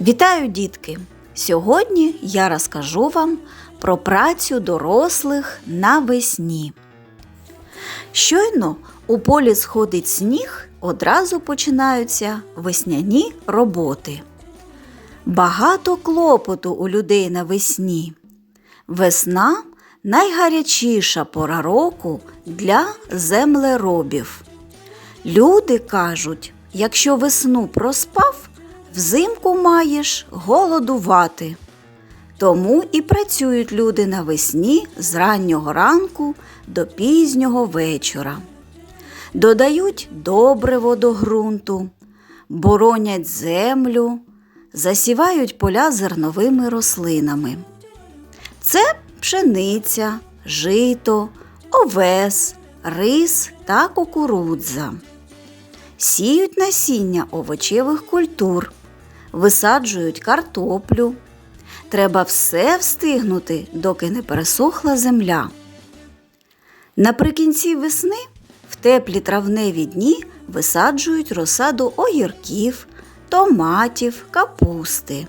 Вітаю, дітки! Сьогодні я розкажу вам про працю дорослих навесні. Щойно у полі сходить сніг, одразу починаються весняні роботи. Багато клопоту у людей навесні. Весна найгарячіша пора року для землеробів. Люди кажуть, якщо весну проспав, взимку маєш голодувати. Тому і працюють люди навесні з раннього ранку до пізнього вечора. Додають добриво до ґрунту, боронять землю, засівають поля зерновими рослинами. Це пшениця, жито, овес, рис та кукурудза. Сіють насіння овочевих культур, висаджують картоплю. Треба все встигнути, доки не пересохла земля. Наприкінці весни в теплі травневі дні висаджують розсаду огірків, томатів, капусти.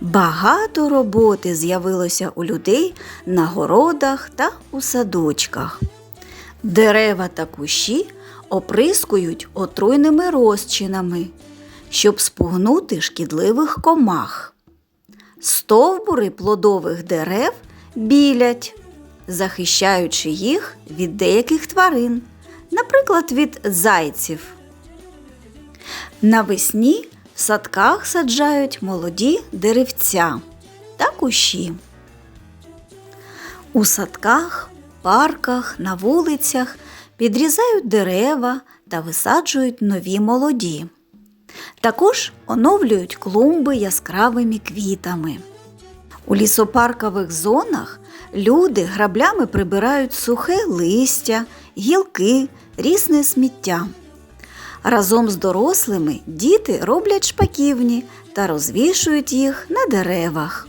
Багато роботи з'явилося у людей на городах та у садочках. Дерева та кущі оприскують отруйними розчинами, щоб спугнути шкідливих комах. Стовбури плодових дерев білять, захищаючи їх від деяких тварин, наприклад, від зайців. Навесні в садках саджають молоді деревця та кущі. У садках, парках, на вулицях підрізають дерева та висаджують нові молоді. Також оновлюють клумби яскравими квітами. У лісопаркових зонах люди граблями прибирають сухе листя, гілки, різне сміття. Разом з дорослими діти роблять шпаківні та розвішують їх на деревах.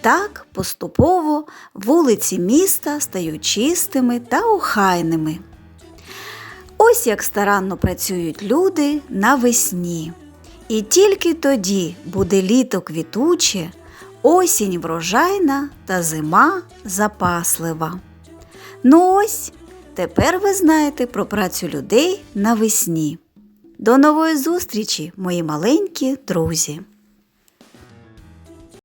Так поступово вулиці міста стають чистими та охайними. Ось як старанно працюють люди навесні. І тільки тоді буде літо квітуче, осінь врожайна та зима запаслива. Ну ось, тепер ви знаєте про працю людей навесні. До нової зустрічі, мої маленькі друзі!